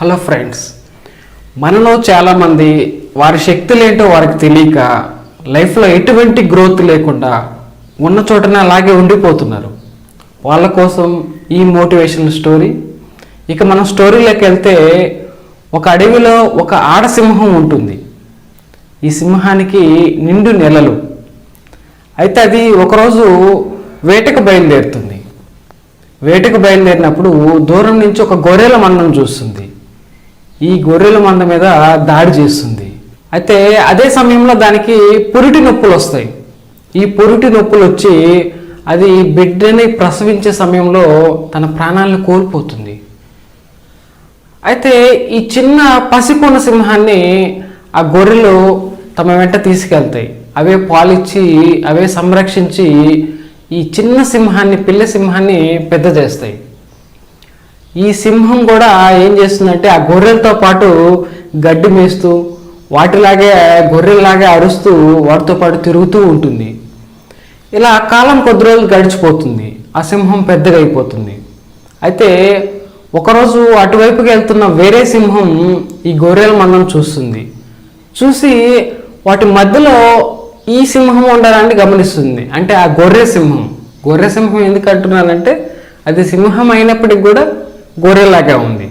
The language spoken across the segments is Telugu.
హలో ఫ్రెండ్స్ మనలో చాలామంది వారి శక్తులేంటో వారికి తెలియక లైఫ్లో ఎటువంటి గ్రోత్ లేకుండా ఉన్న చోటనే అలాగే ఉండిపోతున్నారు. వాళ్ళ కోసం ఈ మోటివేషన్ స్టోరీ. ఇక మనం స్టోరీలోకి వెళ్తే ఒక అడవిలో ఒక ఆడసింహం ఉంటుంది. ఈ సింహానికి నిండు నెలలు. అయితే అది ఒకరోజు వేటకు బయలుదేరుతుంది. వేటకు బయలుదేరినప్పుడు దూరం నుంచి ఒక గొర్రెల మందం చూస్తుంది. ఈ గొర్రెల మంద మీద దాడి చేస్తుంది. అయితే అదే సమయంలో దానికి పురిటి నొప్పులు వస్తాయి. ఈ పురిటి నొప్పులు వచ్చి అది బిడ్డని ప్రసవించే సమయంలో తన ప్రాణాలను కోల్పోతుంది. అయితే ఈ చిన్న పసికొన సింహాన్ని ఆ గొర్రెలు తమ వెంట తీసుకెళ్తాయి. అవే పాలిచ్చి అవే సంరక్షించి ఈ చిన్న సింహాన్ని పిల్ల సింహాన్ని పెద్ద చేస్తాయి. ఈ సింహం కూడా ఏం చేస్తుందంటే ఆ గొర్రెలతో పాటు గడ్డి మేస్తూ వాటిలాగే గొర్రెలాగే అరుస్తూ వాటితో పాటు తిరుగుతూ ఉంటుంది. ఇలా కాలం కొద్ది రోజులు గడిచిపోతుంది. ఆ సింహం పెద్దగా అయిపోతుంది. అయితే ఒకరోజు అటువైపుకి వెళ్తున్న వేరే సింహం ఈ గొర్రెల మందం చూస్తుంది. చూసి వాటి మధ్యలో ఈ సింహం ఉండాలని గమనిస్తుంది. అంటే ఆ గొర్రె సింహం. గొర్రె సింహం ఎందుకు అంటున్నానంటే అది సింహం అయినప్పటికి కూడా గొర్రెలాగా ఉంది.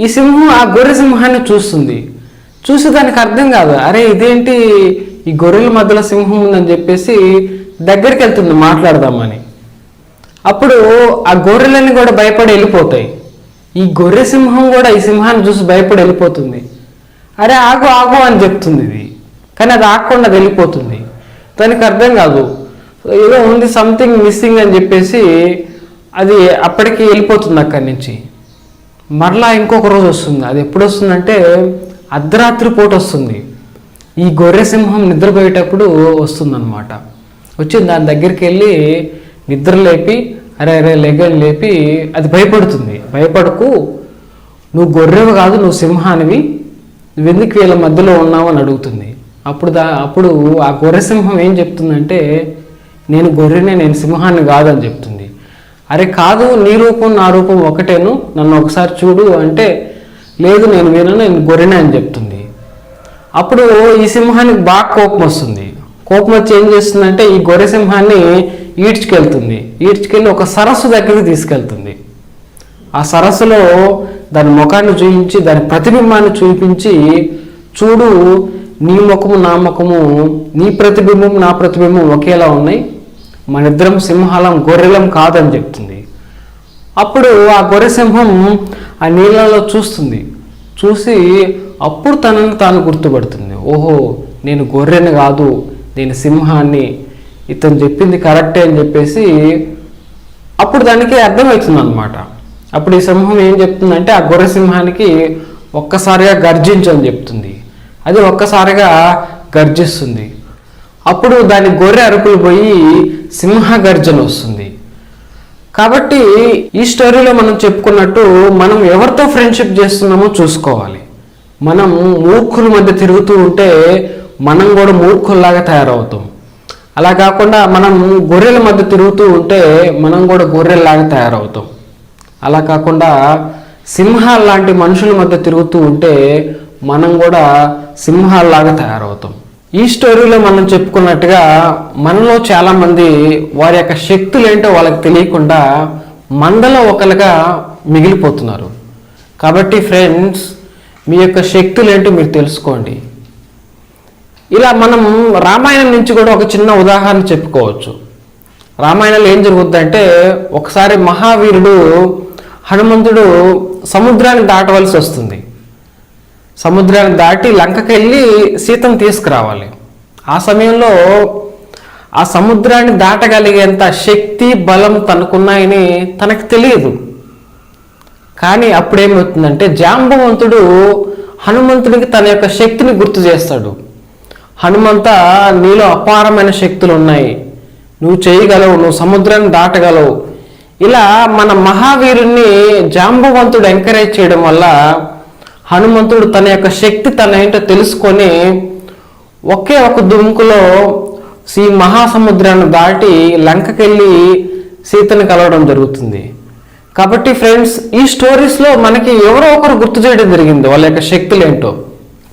ఈ సింహం ఆ గొర్రె సింహాన్ని చూస్తుంది. చూసి దానికి అర్థం కాదు అరే ఇదేంటి ఈ గొర్రెల మధ్యలో సింహం ఉందని చెప్పేసి దగ్గరికి వెళ్తుంది మాట్లాడదామని. అప్పుడు ఆ గొర్రెలన్నీ కూడా భయపడి వెళ్ళిపోతాయి. ఈ గొర్రె సింహం కూడా ఈ సింహాన్ని చూసి భయపడి వెళ్ళిపోతుంది. అరే ఆగు ఆగు అని చెప్తుంది ఇది. కానీ అది ఆగకుండా అది వెళ్ళిపోతుంది. దానికి అర్థం కాదు. ఏదో ఉంది సంథింగ్ మిస్సింగ్ అని చెప్పేసి అది అప్పటికి వెళ్ళిపోతుంది అక్కడి నుంచి. మరలా ఇంకొక రోజు వస్తుంది. అది ఎప్పుడు వస్తుందంటే అర్ధరాత్రి పూట వస్తుంది. ఈ గొర్రె సింహం నిద్రపోయేటప్పుడు వస్తుందన్నమాట. వచ్చి దాని దగ్గరికి వెళ్ళి నిద్ర లేపి అరే అరే లెగ్గని లేపి అది భయపడుతుంది. భయపడకు నువ్వు గొర్రెవి కాదు నువ్వు సింహానివి నువ్వు ఎందుకు వీళ్ళ మధ్యలో ఉన్నావు అని అడుగుతుంది. అప్పుడు దా అప్పుడు ఆ గొర్రె సింహం ఏం చెప్తుందంటే నేను గొర్రెనే నేను సింహాన్ని కాదని చెప్తుంది. అరే కాదు నీ రూపం నా రూపం ఒకటేను? నన్ను ఒకసారి చూడు అంటే లేదు నేను వినను నేను గొర్రెనే అని చెప్తుంది. అప్పుడు ఈ సింహానికి బాగా కోపం వస్తుంది. కోపం వచ్చి ఏం చేస్తుందంటే ఈ గొర్రె సింహాన్ని ఈడ్చుకెళ్తుంది. ఈడ్చుకెళ్ళి ఒక సరస్సు దగ్గరికి తీసుకెళ్తుంది. ఆ సరస్సులో దాని ముఖాన్ని చూపించి దాని ప్రతిబింబాన్ని చూపించి చూడు నీ ముఖము నా ముఖము నీ ప్రతిబింబం నా ప్రతిబింబం ఒకేలా ఉన్నాయి. మన ఇద్దరం సింహాలం గొర్రెలం కాదని చెప్తుంది. అప్పుడు ఆ గొర్రె సింహం ఆ నీళ్ళలో చూస్తుంది. చూసి అప్పుడు తనని తాను గుర్తుపడుతుంది. ఓహో నేను గొర్రెని కాదు నేను సింహాన్ని. ఇతను చెప్పింది కరెక్టే అని చెప్పేసి అప్పుడు దానికి అర్థమవుతుంది అనమాట అప్పుడు ఈ సింహం ఏం చెప్తుందంటే ఆ గొర్రె సింహానికి ఒక్కసారిగా గర్జించు అని చెప్తుంది. అది ఒక్కసారిగా గర్జిస్తుంది. అప్పుడు దాని గొర్రె అరుపులు పోయి సింహ గర్జన వస్తుంది. కాబట్టి ఈ స్టోరీలో మనం చెప్పుకున్నట్టు మనం ఎవరితో ఫ్రెండ్షిప్ చేస్తున్నామో చూసుకోవాలి. మనం మూర్ఖుల మధ్య తిరుగుతూ ఉంటే మనం కూడా మూర్ఖుల్లాగా తయారవుతాం. అలా కాకుండా మనం గొర్రెల మధ్య తిరుగుతూ ఉంటే మనం కూడా గొర్రెల్లాగా తయారవుతాం. అలా కాకుండా సింహాల లాంటి మనుషుల మధ్య తిరుగుతూ ఉంటే మనం కూడా సింహాల్లాగా తయారవుతాం. ఈ స్టోరీలో మనం చెప్పుకున్నట్టుగా మనలో చాలామంది వారి యొక్క శక్తులు ఏంటో వాళ్ళకి తెలియకుండా మందలో ఒకరుగా మిగిలిపోతున్నారు. కాబట్టి ఫ్రెండ్స్ మీ యొక్క శక్తులు ఏంటో మీరు తెలుసుకోండి. ఇలా మనం రామాయణం నుంచి కూడా ఒక చిన్న ఉదాహరణ చెప్పుకోవచ్చు. రామాయణంలో ఏం జరుగుద్దంటే ఒకసారి మహావీరుడు హనుమంతుడు సముద్రాన్ని దాటవలసి వస్తుంది. సముద్రాన్ని దాటి లంకకి వెళ్ళి సీతను తీసుకురావాలి. ఆ సమయంలో ఆ సముద్రాన్ని దాటగలిగేంత శక్తి బలం తనకున్నాయని తనకు తెలియదు. కానీ అప్పుడేమవుతుందంటే జాంబవంతుడు హనుమంతుడికి తన యొక్క శక్తిని గుర్తు చేస్తాడు. హనుమంత నీలో అపారమైన శక్తులు ఉన్నాయి నువ్వు చేయగలవు నువ్వు సముద్రాన్ని దాటగలవు. ఇలా మన మహావీరుణ్ణి జాంబవంతుడు ఎంకరేజ్ చేయడం వల్ల హనుమంతుడు తన యొక్క శక్తి తన ఏంటో తెలుసుకొని ఒకే ఒక దుముకులో శ్రీ మహాసముద్రాన్ని దాటి లంకకెళ్ళి సీతను కలవడం జరుగుతుంది. కాబట్టి ఫ్రెండ్స్ ఈ స్టోరీస్లో మనకి ఎవరో ఒకరు గుర్తు చేయడం జరిగింది వాళ్ళ యొక్క శక్తులు ఏంటో.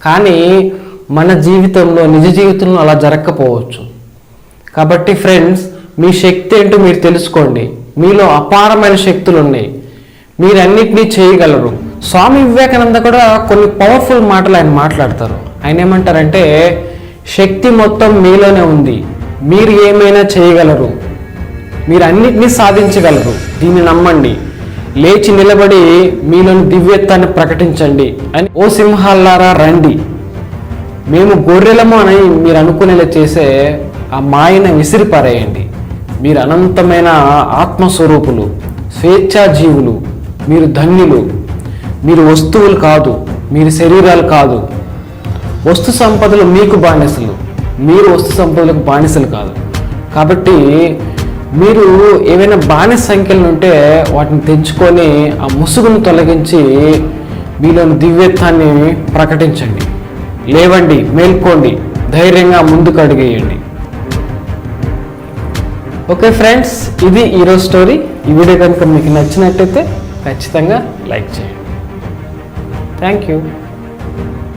కానీ మన జీవితంలో నిజ జీవితంలో అలా జరగకపోవచ్చు. కాబట్టి ఫ్రెండ్స్ మీ శక్తి ఏంటో మీరు తెలుసుకోండి. మీలో అపారమైన శక్తులు ఉన్నాయి మీరు అన్నిటినీ చేయగలరు. స్వామి వివేకానంద కూడా కొన్ని పవర్ఫుల్ మాటలు ఆయన మాట్లాడతారు. ఆయన ఏమంటారంటే శక్తి మొత్తం మీలోనే ఉంది. మీరు ఏమైనా చేయగలరు. మీరు అన్నిటినీ సాధించగలరు. దీన్ని నమ్మండి. లేచి నిలబడి మీలోని దివ్యత్వాన్ని ప్రకటించండి అని ఓ సింహాలారా రండి. మేము గొర్రెలము అని మీరు అనుకునేలా చేసే ఆ మాయను విసిరిపారేయండి మీరు అనంతమైన ఆత్మస్వరూపులు స్వేచ్ఛా జీవులు మీరు ధన్యులు. మీరు వస్తువులు కాదు మీరు శరీరాలు కాదు. వస్తు సంపదలు మీకు బానిసలు. మీరు వస్తు సంపదలకు బానిసలు కాదు. కాబట్టి మీరు ఏమైనా బానిస సంఖ్యలు ఉంటే వాటిని తెంచుకొని ఆ ముసుగును తొలగించి మీలోని దివ్యత్వాన్ని ప్రకటించండి. లేవండి మేల్కోండి. ధైర్యంగా ముందుకు అడిగేయండి. ఓకే ఫ్రెండ్స్ ఇది ఈరోజు స్టోరీ. ఈ వీడియో కనుక మీకు నచ్చినట్టయితే ఖచ్చితంగా లైక్ చేయండి. Thank you.